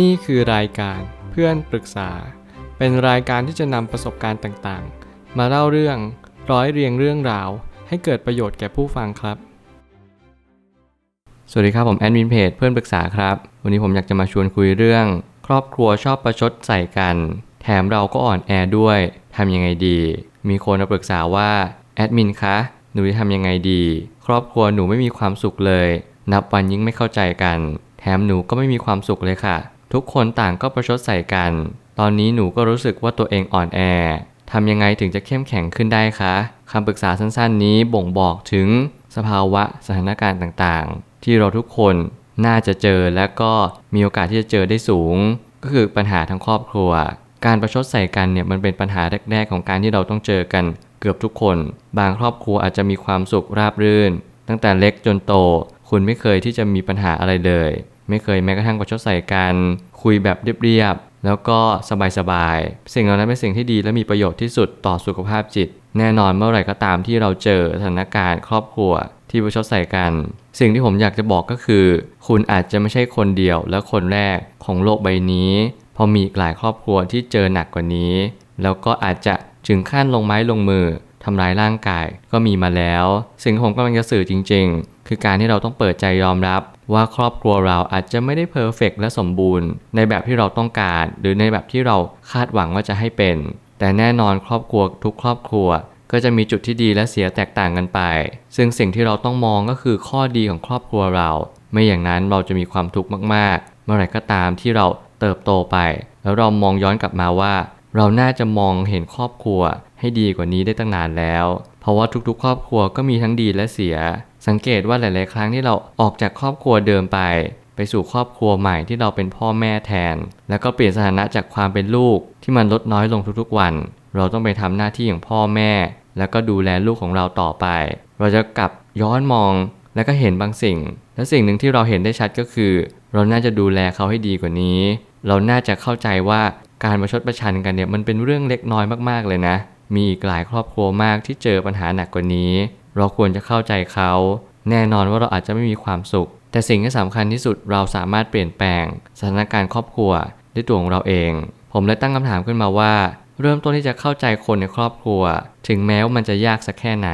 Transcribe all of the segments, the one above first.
นี่คือรายการเพื่อนปรึกษา เป็นรายการที่จะนำประสบการณ์ต่างๆ มาเล่าเรื่องร้อยเรียงเรื่องราว ให้เกิดประโยชน์แก่ผู้ฟังครับ สวัสดีครับผมแอดมินเพจเพื่อนปรึกษาครับ วันนี้ผมอยากจะมาชวนคุยเรื่อง ครอบครัวชอบประชดใส่กัน แถมเราก็อ่อนแอด้วยทำยังไงดี มีคนมาปรึกษาว่าแอดมินคะหนูจะทำยังไงดี ครอบครัวหนูไม่มีความสุขเลย นับวันยิ่งไม่เข้าใจกัน แถมหนูก็ไม่มีความสุขเลยค่ะ ทุกคนต่างก็ประชดใส่กัน ตอนนี้หนูก็รู้สึกว่าตัวเองอ่อนแอทำยังไงถึงจะเข้มแข็งขึ้นได้คะคำปรึกษาสั้นๆ นี้บ่งบอกถึงสภาวะสถานการณ์ต่างๆ ที่เราทุกคนน่าจะเจอและก็มีโอกาสที่จะเจอได้สูง ก็คือปัญหาทั้งครอบครัว การประชดใส่กันเนี่ยมันเป็นปัญหาแรกๆ ของการที่เราต้องเจอกันเกือบทุกคน บางครอบครัวอาจจะมีความสุขราบรื่น ตั้งแต่เล็กจนโต คุณไม่เคยที่จะมีปัญหาอะไรเลย ไม่เคยแม้กระทั่งประชดใส่กันคุยแบบเรียบๆแล้วก็สบายๆสิ่งเหล่านั้นเป็นสิ่งที่ดีและมีประโยชน์ที่สุดต่อสุขภาพจิต แน่นอนเมื่อไหร่ก็ตามที่เราเจอสถานการณ์ ครอบครัวที่ประชดใส่กัน สิ่งที่ผมอยากจะบอกก็คือ คุณอาจจะไม่ใช่คนเดียวและคนแรกของโลกใบนี้ พอมีอีกหลายครอบครัวที่เจอหนักกว่านี้ แล้วก็อาจจะถึงขั้นลงไม้ลงมือทำร้ายร่างกายก็มีมาแล้ว สิ่งที่ผมกำลังจะสื่อจริง ๆ คือการที่เราต้องเปิดใจยอมรับว่าครอบครัวเราอาจจะไม่ได้เพอร์เฟกและสมบูรณ์ ในแบบที่เราต้องการ หรือในแบบที่เราคาดหวังว่าจะให้เป็น แต่แน่นอนครอบครัวทุกครอบครัว ก็จะมีจุดที่ดีและเสียแตกต่างกันไป ซึ่งสิ่งที่เราต้องมองก็คือข้อดีของครอบครัวเรา ไม่อย่างนั้นเราจะมีความทุกข์มากๆ เมื่อไหร่ก็ตามที่เราเติบโตไป แล้วเรามองย้อนกลับมาว่า เราน่าจะมองเห็นครอบครัวให้ดีกว่านี้ได้ตั้งนานแล้ว เพราะว่าทุกๆ ครอบครัวก็มีทั้งดีและเสีย สังเกตว่าหลาย ๆ ครั้งที่เราออกจากครอบครัวเดิมไป ไปสู่ครอบครัวใหม่ที่เราเป็นพ่อแม่แทน แล้วก็เปลี่ยนสถานะจากความเป็นลูกที่มันลดน้อยลงทุกๆวัน เราต้องไปทำหน้าที่อย่างพ่อแม่ แล้วก็ดูแลลูกของเราต่อไป เราจะกลับย้อนมองแล้วก็เห็นบางสิ่ง และสิ่งหนึ่งที่เราเห็นได้ชัดก็คือ เราน่าจะดูแลเขาให้ดีกว่านี้ เราน่าจะเข้าใจว่าการประชดประชันกันเนี่ยมันเป็นเรื่องเล็กน้อยมากๆเลยนะ มีอีกหลายครอบครัวมากที่เจอปัญหาหนักกว่านี้ เราควรจะเข้าใจเขา แน่นอนว่าเราอาจจะไม่มีความสุข แต่สิ่งที่สำคัญที่สุดเราสามารถเปลี่ยนแปลง สถานการณ์ครอบครัวด้วยตัวของเราเอง ผมเลยตั้งคำถามขึ้นมาว่า เริ่มต้นที่จะเข้าใจคนในครอบครัว ถึงแม้ว่ามันจะยากสักแค่ไหน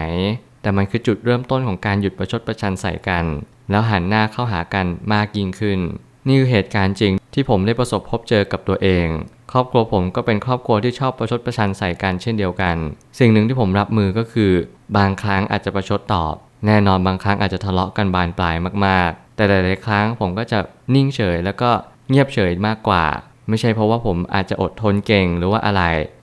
แต่มันคือจุดเริ่มต้นของการหยุดประชดประชันใส่กัน แล้วหันหน้าเข้าหากันมากยิ่งขึ้น นี่คือเหตุการณ์จริงที่ผมได้ประสบพบเจอกับตัวเอง ครอบครัวผมก็เป็นครอบครัวที่ชอบประชดประชันใส่กันเช่นเดียวกัน สิ่งหนึ่งที่ผมรับมือก็คือ บางครั้งอาจจะประชดตอบ แน่นอนบางครั้งอาจจะทะเลาะกันบานปลายมากๆ แต่หลายๆครั้งผมก็จะนิ่งเฉย แล้วก็เงียบเฉยมากกว่า ไม่ใช่เพราะว่าผมอาจจะอดทนเก่งหรือว่าอะไร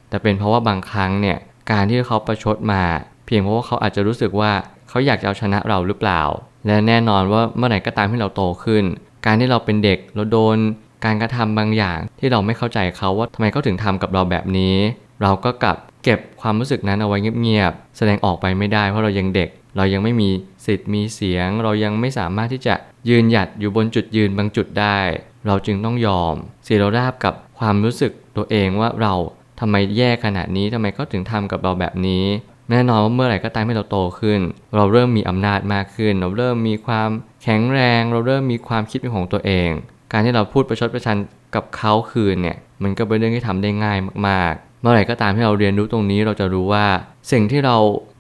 แต่เป็นเพราะว่าบางครั้งเนี่ยการที่เขาประชดมา เพียงเพราะว่าเขาอาจจะรู้สึกว่าเขาอยากจะเอาชนะเราหรือเปล่า และแน่นอนว่าเมื่อไหร่ก็ตามที่เราโตขึ้น การที่เราเป็นเด็กเราโดน การกระทำบางอย่างที่เราไม่เข้าใจเขาว่าทำไมเขาถึงทำกับเราแบบนี้ เราก็กลับเก็บความรู้สึกนั้นเอาไว้เงียบๆแสดงออกไปไม่ได้เพราะเรายังเด็ก เรายังไม่มีสิทธิ์มีเสียง เรายังไม่สามารถที่จะยืนหยัดอยู่บนจุดยืนบางจุดได้ เราจึงต้องยอมเสียเราราบกับความรู้สึกตัวเองว่าเราทำไมแย่ขนาดนี้ทำไมเขาถึงทำกับเราแบบนี้ แน่นอนว่าเมื่อไหร่ก็ตามที่เราโตขึ้น เราเริ่มมีอำนาจมากขึ้น เราเริ่มมีความแข็งแรง เราเริ่มมีความคิดเป็นของตัวเอง การที่เราพูดประชดประชันกับเขาคืนเนี่ยมันก็เป็นเรื่องที่ทำได้ง่ายมากๆ เมื่อไหร่ก็ตามที่เราเรียนรู้ตรงนี้เราจะรู้ว่า สิ่งที่เรา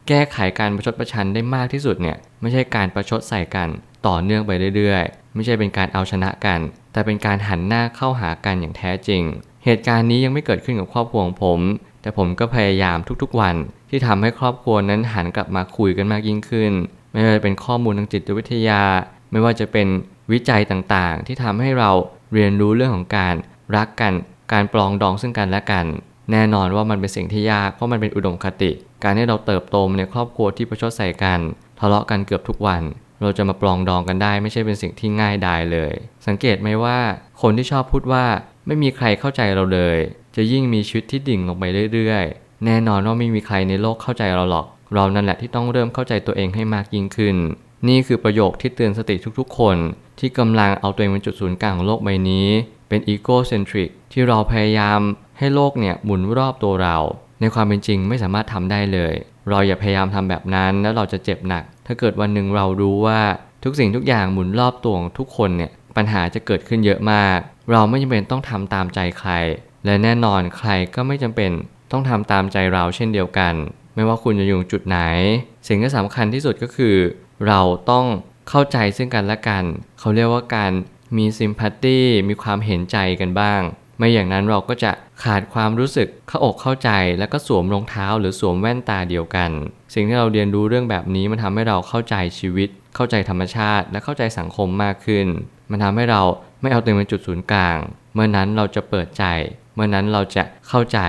แก้ไขการประชดประชันได้มากที่สุดเนี่ยไม่ใช่การประชดใส่กันต่อเนื่องไปเรื่อยๆ ไม่ใช่เป็นการเอาชนะกัน แต่เป็นการหันหน้าเข้าหากันอย่างแท้จริง เหตุการณ์นี้ยังไม่เกิดขึ้นกับครอบครัวของผม แต่ผมก็พยายามทุกๆวัน ที่ทำให้ครอบครัวนั้นหันกลับมาคุยกันมากยิ่งขึ้น ไม่ว่าจะเป็นข้อมูลทางจิตวิทยา ไม่ว่าจะเป็น วิจัยต่างๆ ที่ทำให้เราเรียนรู้เรื่องของการรักกัน การปลองดองซึ่งกันและกัน แน่นอนว่ามันเป็นสิ่งที่ยากเพราะมันเป็นอุดมคติ การที่เราเติบโตมในครอบครัวที่ประชดใส่กัน ทะเลาะกันเกือบทุกวัน เราจะมาปลองดองกันได้ไม่ใช่เป็นสิ่งที่ง่ายดายเลย สังเกตไหมว่าคนที่ชอบพูดว่าไม่มีใครเข้าใจเราเลย จะยิ่งมีชีวิตที่ดิ่งลงไปเรื่อยๆ แน่นอนว่าไม่มีใครในโลกเข้าใจเราหรอก เรานั่นแหละที่ต้องเริ่มเข้าใจตัวเองให้มากยิ่งขึ้น นี่คือประโยคที่เตือนสติทุกๆ คน ที่กำลังเอาตัวเองเป็นจุดศูนย์กลางของโลกใบนี้ เป็นอีโกเซนทริกที่เราพยายามให้โลกเนี่ยหมุนรอบตัวเรา ในความเป็นจริงไม่สามารถทำได้เลย เราอย่าพยายามทำแบบนั้นแล้วเราจะเจ็บหนัก ถ้าเกิดวันหนึ่งเรารู้ว่าทุกสิ่งทุกอย่างหมุนรอบตัวของทุกคนเนี่ยปัญหาจะเกิดขึ้นเยอะมาก เราไม่จำเป็นต้องทำตามใจใคร และแน่นอนใครก็ไม่จำเป็นต้องทำตามใจเราเช่นเดียวกัน ไม่ว่าคุณจะอยู่จุดไหน สิ่งที่สำคัญที่สุดก็คือ เราต้อง เข้าใจซึ่งกันและกัน เขาเรียกว่าการมีซิมพัตตีมีความเห็นใจกันบ้าง ไม่อย่างนั้นเราก็จะขาดความรู้สึกเข้าอกเข้าใจ แล้วก็สวมรองเท้าหรือสวมแว่นตาเดียวกัน สิ่งที่เราเรียนรู้เรื่องแบบนี้มันทำให้เราเข้าใจชีวิต เข้าใจธรรมชาติ และเข้าใจสังคมมากขึ้น มันทำให้เราไม่เอาตัวเองเป็นจุดศูนย์กลาง เมื่อนั้นเราจะเปิดใจ เมื่อนั้นเราจะเข้าใจ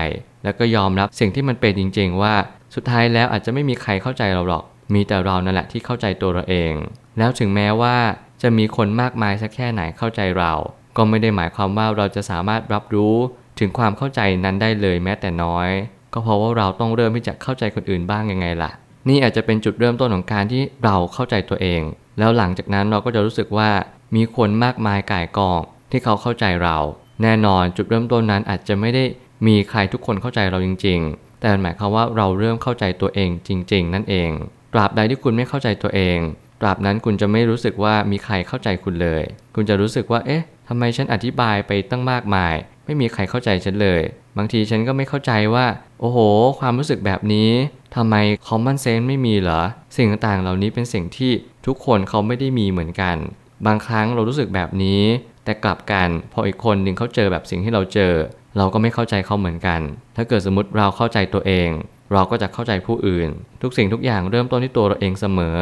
แล้วก็ยอมรับสิ่งที่มันเป็นจริง ๆ ว่า สุดท้ายแล้วอาจจะไม่มีใครเข้าใจเราหรอก มีแต่เรานั่นแหละที่เข้าใจตัวเราเอง แล้วถึงแม้ว่าจะมีคนมากมายสักแค่ไหนเข้าใจเรา ก็ไม่ได้หมายความว่าเราจะสามารถรับรู้ถึงความเข้าใจนั้นได้เลยแม้แต่น้อย ก็เพราะว่าเราต้องเริ่มที่จะเข้าใจคนอื่นบ้างยังไงล่ะ นี่อาจจะเป็นจุดเริ่มต้นของการที่เราเข้าใจตัวเอง แล้วหลังจากนั้นเราก็จะรู้สึกว่ามีคนมากมายก่ายกองที่เขาเข้าใจเรา แน่นอนจุดเริ่มต้นนั้นอาจจะไม่ได้มีใครทุกคนเข้าใจเราจริง ๆ แต่หมายความว่าเราเริ่มเข้าใจตัวเองจริง ๆ นั่นเอง ตราบใดที่คุณไม่เข้าใจตัวเอง ตราบนั้นคุณจะไม่รู้สึกว่ามีใครเข้าใจคุณเลย คุณจะรู้สึกว่า เอ๊ะทำไมฉันอธิบายไปตั้งมากมาย ไม่มีใครเข้าใจฉันเลย บางทีฉันก็ไม่เข้าใจว่า โอ้โห ความรู้สึกแบบนี้ทำไม common sense ไม่มีเหรอ สิ่งต่างๆ เหล่านี้เป็นสิ่งที่ทุกคนเขาไม่ได้มีเหมือนกัน บางครั้งเรารู้สึกแบบนี้ แต่กลับกัน พออีกคนหนึ่งเขาเจอแบบสิ่งที่เราเจอ เราก็ไม่เข้าใจเขาเหมือนกัน ถ้าเกิดสมมติเราเข้าใจตัวเอง เราก็จะเข้าใจผู้อื่น ทุกสิ่งทุกอย่างเริ่มต้นที่ตัวเราเองเสมอ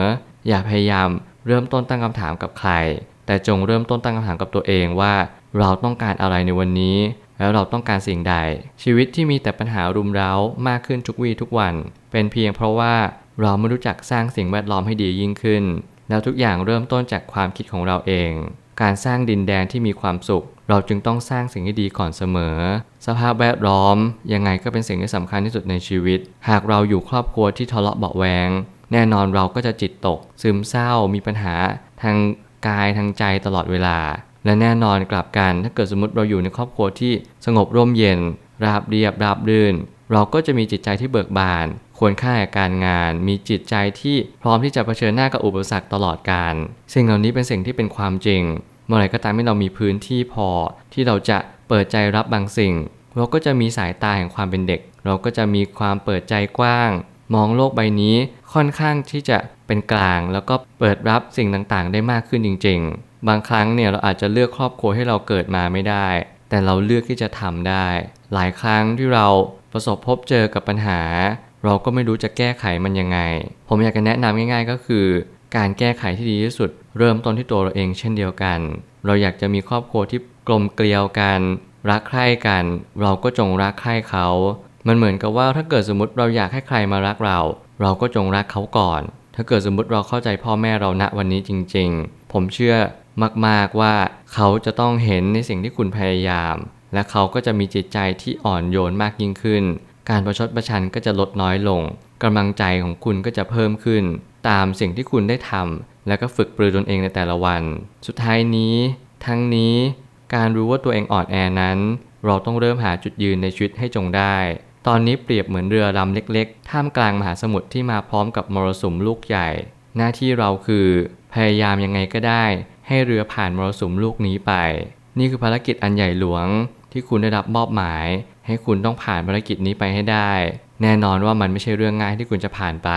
อย่าพยายามเริ่มต้นตั้งคำถามกับใคร แต่จงเริ่มต้นตั้งคำถามกับตัวเองว่า เราต้องการอะไรในวันนี้ แล้วเราต้องการสิ่งใด ชีวิตที่มีแต่ปัญหารุมเร้ามากขึ้นทุกวี่ทุกวัน เป็นเพียงเพราะว่าเราไม่รู้จักสร้างสิ่งแวดล้อมให้ดียิ่งขึ้น แล้วทุกอย่างเริ่มต้นจากความคิดของเราเอง การสร้างดินแดนที่มีความสุข เราจึงต้องสร้างสิ่งที่ดีก่อนเสมอ สภาพแวดล้อม ยังไงก็เป็นสิ่งที่สำคัญที่สุดในชีวิต หากเราอยู่ครอบครัวที่ทะเลาะเบาแวง แน่นอนเราก็จะจิตตก ซึมเศร้า มีปัญหา ทางกายทางใจตลอดเวลา และแน่นอนกลับกัน ถ้าเกิดสมมติเราอยู่ในครอบครัวที่สงบร่มเย็น ราบเรียบราบรื่น เราก็จะมีจิตใจที่เบิกบาน ควรค่าแก่การงาน มีจิตใจที่พร้อมที่จะเผชิญหน้ากับอุปสรรคตลอดการสิ่งเหล่านี้เป็นสิ่งที่เป็นความจริง เมื่อไหร่ก็ตามที่เรามีพื้นที่พอ ที่เราจะเปิดใจรับบางสิ่ง เราก็จะมีสายตาแห่งความเป็นเด็ก เราก็จะมีความเปิดใจกว้าง มองโลกใบนี้ค่อนข้างที่จะเป็นกลาง แล้วก็เปิดรับสิ่งต่างๆ ได้มากขึ้นจริง ๆ บางครั้งเนี่ยเราอาจจะเลือกครอบครัวให้เราเกิดมาไม่ได้ แต่เราเลือกที่จะทำได้ หลายครั้งที่เราประสบพบเจอกับปัญหา เราก็ไม่รู้จะแก้ไขมันยังไง ผมอยากจะแนะนำง่าย ๆ ก็คือ การแก้ไขที่ดีที่สุด เริ่มต้นที่ตัวเราเองเช่นเดียวกัน เราอยากจะมีครอบครัวที่กลมเกลียวกัน รักใคร่กัน เราก็จงรักใคร่เขา มันเหมือนกับว่าถ้าเกิดสมมติเราอยากให้ใครมารักเรา เราก็จงรักเขาก่อน ถ้าเกิดสมมติเราเข้าใจพ่อแม่เราณวันนี้จริง ๆ ผมเชื่อมากๆว่าเขาจะต้องเห็นในสิ่งที่คุณพยายาม และเขาก็จะมีจิตใจที่อ่อนโยนมากยิ่งขึ้น การประชดประชันก็จะลดน้อยลงกำลังใจของคุณก็จะเพิ่มขึ้น ตามสิ่งที่คุณได้ทำแล้วก็ฝึกปรือตนเองในแต่ละวัน สุดท้ายนี้ ทั้งนี้การรู้ว่าตัวเองอ่อนแอนั้น เราต้องเริ่มหาจุดยืนในชีวิตให้จงได้ ตอนนี้เปรียบเหมือนเรือลำเล็กๆ ท่ามกลางมหาสมุทรที่มาพร้อมกับมรสุมลูกใหญ่ หน้าที่เราคือ พยายามยังไงก็ได้ ให้เรือผ่านมรสุมลูกนี้ไป นี่คือภารกิจอันใหญ่หลวงที่คุณได้รับมอบหมาย ให้คุณต้องผ่านภารกิจนี้ไปให้ได้ แน่นอนว่ามันไม่ใช่เรื่องง่ายที่คุณจะผ่านไป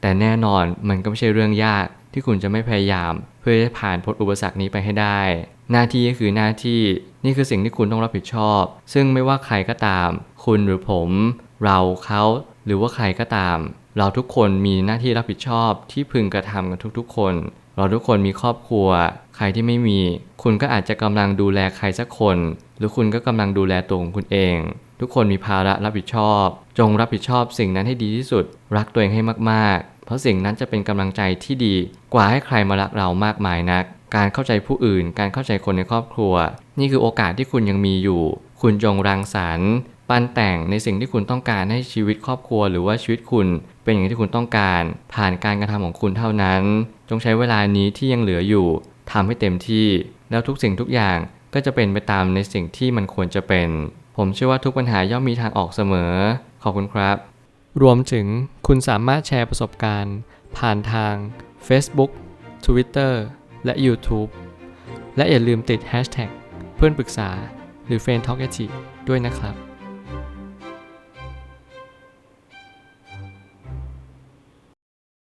แต่แน่นอนมันก็ไม่ใช่เรื่องยากที่คุณจะไม่พยายาม เพื่อจะผ่านพ้นอุปสรรคนี้ไปให้ได้ หน้าที่ก็คือหน้าที่นี่คือสิ่งที่คุณต้องรับผิดชอบ ซึ่งไม่ว่าใครก็ตาม คุณหรือผม เราเขาหรือว่าใครก็ตาม เราทุกคนมีหน้าที่รับผิดชอบที่พึงกระทำกันทุกๆ คน เราทุกคนมีครอบครัว ใครที่ไม่มี คุณก็อาจจะกำลังดูแลใครสักคน หรือคุณก็กำลังดูแลตัวของคุณเอง ทุกคนมีภาระรับผิดชอบ จงรับผิดชอบสิ่งนั้นให้ดีที่สุด รักตัวเองให้มากๆ เพราะสิ่งนั้นจะเป็นกำลังใจที่ดี กว่าให้ใครมารักเรามากมายนัก การเข้าใจผู้อื่น การเข้าใจคนในครอบครัว นี่คือโอกาสที่คุณยังมีอยู่ คุณจงรังสรรค์ปั้นแต่งในสิ่งที่คุณต้องการให้ชีวิตครอบครัวหรือว่าชีวิตคุณ เป็นอย่างที่คุณต้องการ ผ่านการกระทำของคุณเท่านั้น จงใช้เวลานี้ที่ยังเหลืออยู่ทำให้เต็มที่ แล้วทุกสิ่งทุกอย่างก็จะเป็นไปตามในสิ่งที่มันควรจะเป็น ผมเชื่อว่าทุกปัญหาย่อมมีทางออกเสมอ ขอบคุณครับ รวมถึงคุณสามารถแชร์ประสบการณ์ ผ่านทาง Facebook Twitter และ YouTube และอย่าลืมติด hashtag เพื่อนปรึกษาหรือ f r ร e n d t a l k a ด้วยนะครับ